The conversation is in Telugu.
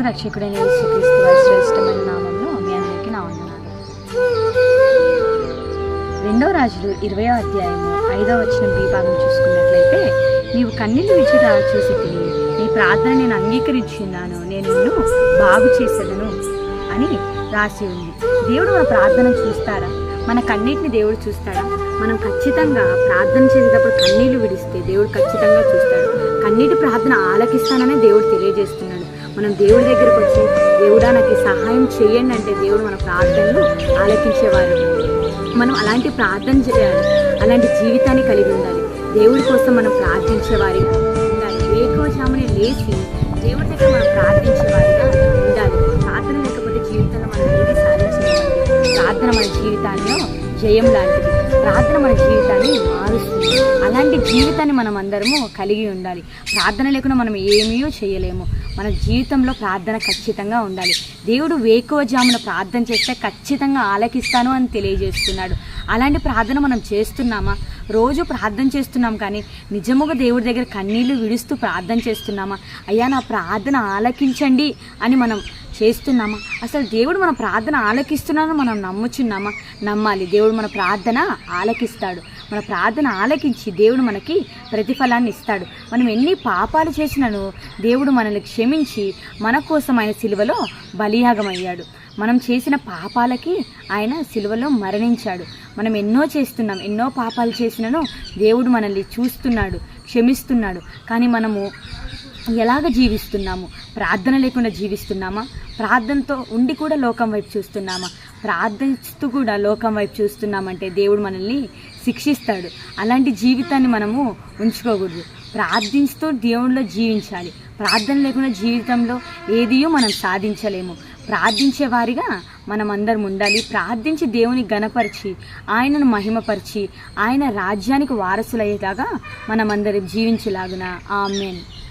రక్షకుడైన యేసుక్రీస్తు శ్రేష్టమైన నామంలో మీ అందరికీ నా వందనాలు. రెండో రాజులు ఇరవై అధ్యాయము ఐదో వచ్చిన విభాగం చూసుకున్నట్లయితే నీవు కన్నీళ్ళు విచుట చూసి తిని నీ ప్రార్థన నేను అంగీకరించున్నాను నేను నిన్ను బాగు చేసేదను అని రాసి ఉంది. దేవుడు మన ప్రార్థన చూస్తారా మన కన్నీటిని దేవుడు చూస్తాడా? మనం ఖచ్చితంగా ప్రార్థన చేసేటప్పుడు కన్నీళ్ళు విడిస్తే దేవుడు ఖచ్చితంగా చూస్తాడు. కన్నీటి ప్రార్థన ఆలకిస్తాననే దేవుడు తెలియజేస్తున్నాడు. మనం దేవుడి దగ్గరకు వచ్చి దేవుడా నాకు సహాయం చేయండి అంటే దేవుడు మన ప్రార్థనలు ఆలకించేవారు. మనం అలాంటి ప్రార్థన చేయాలి. అలాంటి జీవితాన్ని కలిగి ఉండాలి. దేవుడి కోసం మనం ప్రార్థించేవారిగా ఉండాలి. వేకోజాముని లేచి దేవుడి దగ్గర మనం ప్రార్థించేవారిగా ఉండాలి. ప్రార్థన లేకపోతే జీవితంలో మనం ఏది సాధించలేమండి. ప్రార్థన మన జీవితాల్లో జయం లాంటిది. ప్రార్థన మన జీవితాన్ని మారుస్తుంది. జీవితాన్ని మనం అందరము కలిగి ఉండాలి. ప్రార్థన లేకుండా మనం ఏమీ చేయలేము. మన జీవితంలో ప్రార్థన ఖచ్చితంగా ఉండాలి. దేవుడు వేకువజామున ప్రార్థన చేస్తే ఖచ్చితంగా ఆలకిస్తాను అని తెలియజేస్తున్నాడు. అలాంటి ప్రార్థన మనం చేస్తున్నామా? రోజు ప్రార్థన చేస్తున్నాం కానీ నిజముగా దేవుడి దగ్గర కన్నీళ్ళు విడుస్తూ ప్రార్థన చేస్తున్నామా? అయ్యా నా ప్రార్థన ఆలకించండి అని మనం చేస్తున్నామా? అసలు దేవుడు మన ప్రార్థన ఆలకిస్తున్నాడని మనం నమ్ముచున్నామా? నమ్మాలి. దేవుడు మన ప్రార్థన ఆలకిస్తాడు. మన ప్రార్థన ఆలకించి దేవుడు మనకి ప్రతిఫలాన్ని ఇస్తాడు. మనం ఎన్ని పాపాలు చేసినను దేవుడు మనల్ని క్షమించి మన కోసం ఆయన సిలువలో బలియాగమయ్యాడు. మనం చేసిన పాపాలకి ఆయన సిలువలో మరణించాడు. మనం ఎన్నో చేస్తున్నాం ఎన్నో పాపాలు చేసినను దేవుడు మనల్ని చూస్తున్నాడు క్షమిస్తున్నాడు. కానీ మనము ఎలాగ జీవిస్తున్నాము? ప్రార్థన లేకుండా జీవిస్తున్నామా? ప్రార్థనతో ఉండి కూడా లోకం వైపు చూస్తున్నామా? ప్రార్థిస్తూ కూడా లోకం వైపు చూస్తున్నామంటే దేవుడు మనల్ని శిక్షిస్తాడు. అలాంటి జీవితాన్ని మనము ఉంచుకోకూడదు. ప్రార్థిస్తూ దేవుడిలో జీవించాలి. ప్రార్థన లేకుండా జీవితంలో ఏదియో మనం సాధించలేము. ప్రార్థించే వారిగా మనం అందరం ఉండాలి. ప్రార్థించి దేవుని గణపరిచి ఆయనను మహిమపరిచి ఆయన రాజ్యానికి వారసులయ్యేలాగా మనం అందరం జీవించలాగున. ఆమెన్.